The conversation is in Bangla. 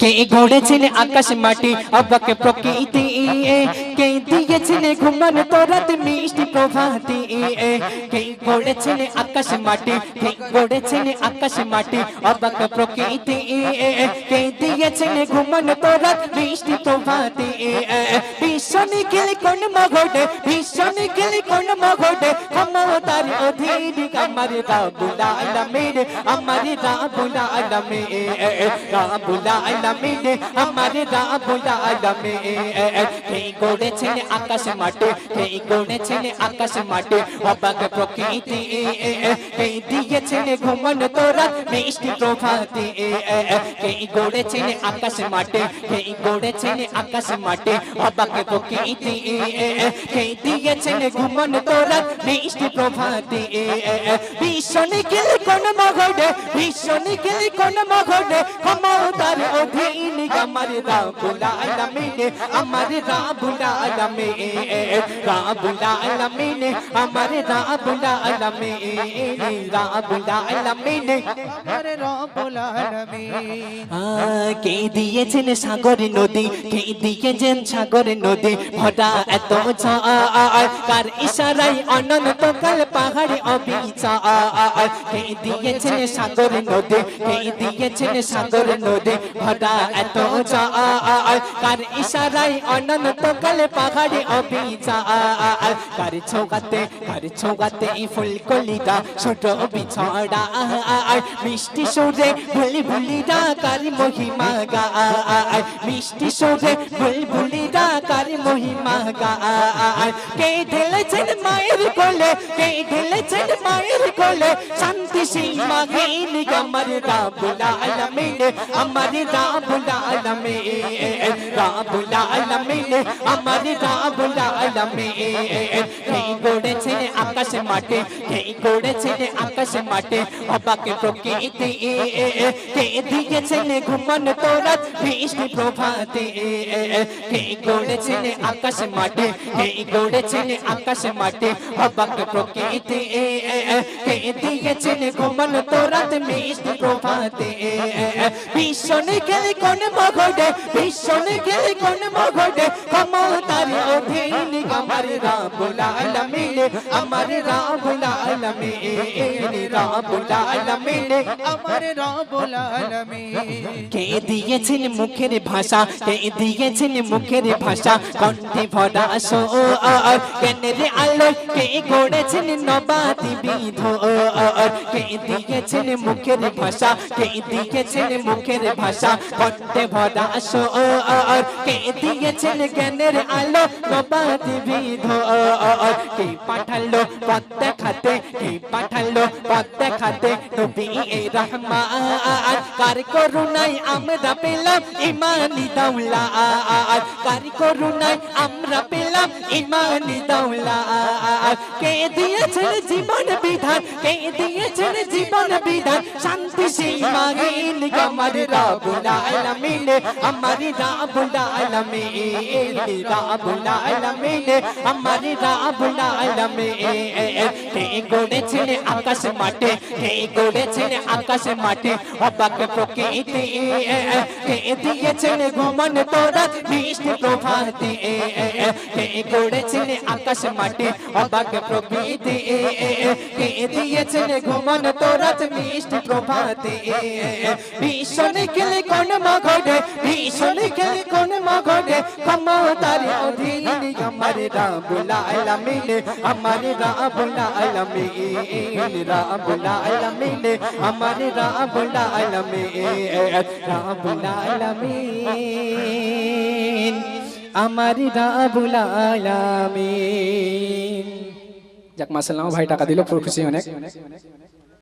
কে গড়েছেন আকাশ মাটি, অবাক প্রকৃতি কে দিয়েছেন ঘুমান তোরাত মিষ্টি প্রভাতি কে গড়েছেন আকাশ মাটি, কে গড়েছেন আকাশ মাটি, অবাক প্রকৃতি কে দিয়েছেন ঘুমান তোরাত মিষ্টি প্রভাতি ভীষণ গেলে কোন মঘটে ভীষণ গেলে কোন মঘটে ক্ষমতার অধীন আমার রাবুলা আলমের, আমার রাবুলা আলমে রাবুলা আলমিনে আমার রাবুল আলমে। কে গড়েছেন আকাশ মাটি কে গড়েছেন আকাশ মাটি অবাক প্রকৃতি, কে দিয়েছেন ঘুমন তোরা মিষ্টি প্রভাতি। কে গড়েছেন আকাশ মাটি কে গড়েছেন আকাশ মাটি অবাক প্রকৃতি, কে দিয়েছেন ঘুমন তোরা মিষ্টি প্রভাতি। ভীষণ গেলে কোন মগডে ভীষণ গেলে কোন মগডে ক্ষমতার অধীন আমার রাবুল আলমিনে আমার রাবুল আলমে রাবুল আলমিনে আমার রাবুল আলমে রাবুল আলমিনে আরে রব্বুল আলামিন কে দিয়েছেন সাগর নদী? কে দিয়েছেন সাগর নদী? ভরা এত কার ইশারাই অনন্ত কাল পাহাড়ে অবিচার। কে দিয়েছেন সাগর নদী? কে দিয়েছেন সাগর নদী? ভরা এত ছায় কার ইশারাই অনন্ত কাল পাহাড়ে অবিচার কার ছোগাতে কার ছোগাতে ফুল কলিকা ছোট বিছড়া মিষ্টি সুরে ভুলি ভুলি ডাকার মহিমা গা মিষ্টি সুরে ভুল ভুলি ডাকার মহিমা গা কে ঢেলেছেন মায়ের কোলে, কে ঢেলেছেন মায়ের কোলে? শান্তি সীমা গেন আমার রাবুল আলমিন আমার রাবুল আলমিন রাবুল আলমিন আমার রাবুল আলমিন কে গড়েছেন আকাশ মাঠে কে গড়েছেন আকাশ মাঠে অবাকে প্রকৃতি কে দিয়েছেন ঘুমন তোরা বৃষ্টি প্রভাতে কে গড়েছেন আকাশ মাঠে কে গড়েছেন আকাশ মাঠে অবাক প্রকৃতি কে দিয়েছেন ঘুমন তোরা মিষ্টি প্রভাতে ভীষণ গেলে কোন মগডে ভীষণ গেলে কোন মগডে ক্ষমতার অধীন আমার রাবুল আলমিন আমার রাবুল আলমিন রাবুল আলমিন আমার রব্বুল আলামিন কে দিয়েছেন মুখের ভাষা? কে দিয়েছেন মুখের ভাষা? কণ্ঠে ভরা সো জ্ঞানের আলো কে গড়েছেন নবাতি বিধ কে দিয়েছেন মুখের ভাষা? কে দিয়েছেন মুখের ভাষা? কণ্ঠে ভরা সো কে দিয়েছেন জ্ঞানের আলো? নবাতি বিধ কে পাঠালো পথ খাতে? কে পাঠালো পথ দেখাতে নবী রহমান, কার করুণাই আমরা পেলাম ইমানি দাউলা কার করুণাই আমরা পেলাম ইমানি দাউলা কে দিয়েছেন জীবন বিধান? কে দিয়েছেন জীবন বিধান? শান্তি সীমা আমার রাবুল আলামিন, আমার রাবুল আলামিন রাবুল আলামিন, আমার রাবুল আলামিন। কে গড়েছেন আকাশ মাঠে, কে গড়েছেন আকাশ মাঠে, অবাক প্রকৃতি। কে দিয়েছেন ঘুমন তোরা মিষ্টি প্রভাতি। কে গড়েছেন আকাশ মাঠে অবাক প্রকৃতি কে দিয়েছেন ঘুমন তোরা মিষ্টি প্রভাতি। ভীষণ খেলে কোন মগডে ভীষণ খেলে কোন মগডে ক্ষমতার অধীন আমার রাবুল আলামিন আমার রাবুল আলামিন রাবুল আলামিন আমার রাবুল আলামিন রাবুল আলামিন আমার রাবুল আলামিন। যাক মাসাল্লাহ ভাই টাকা দিল খুশি অনেক।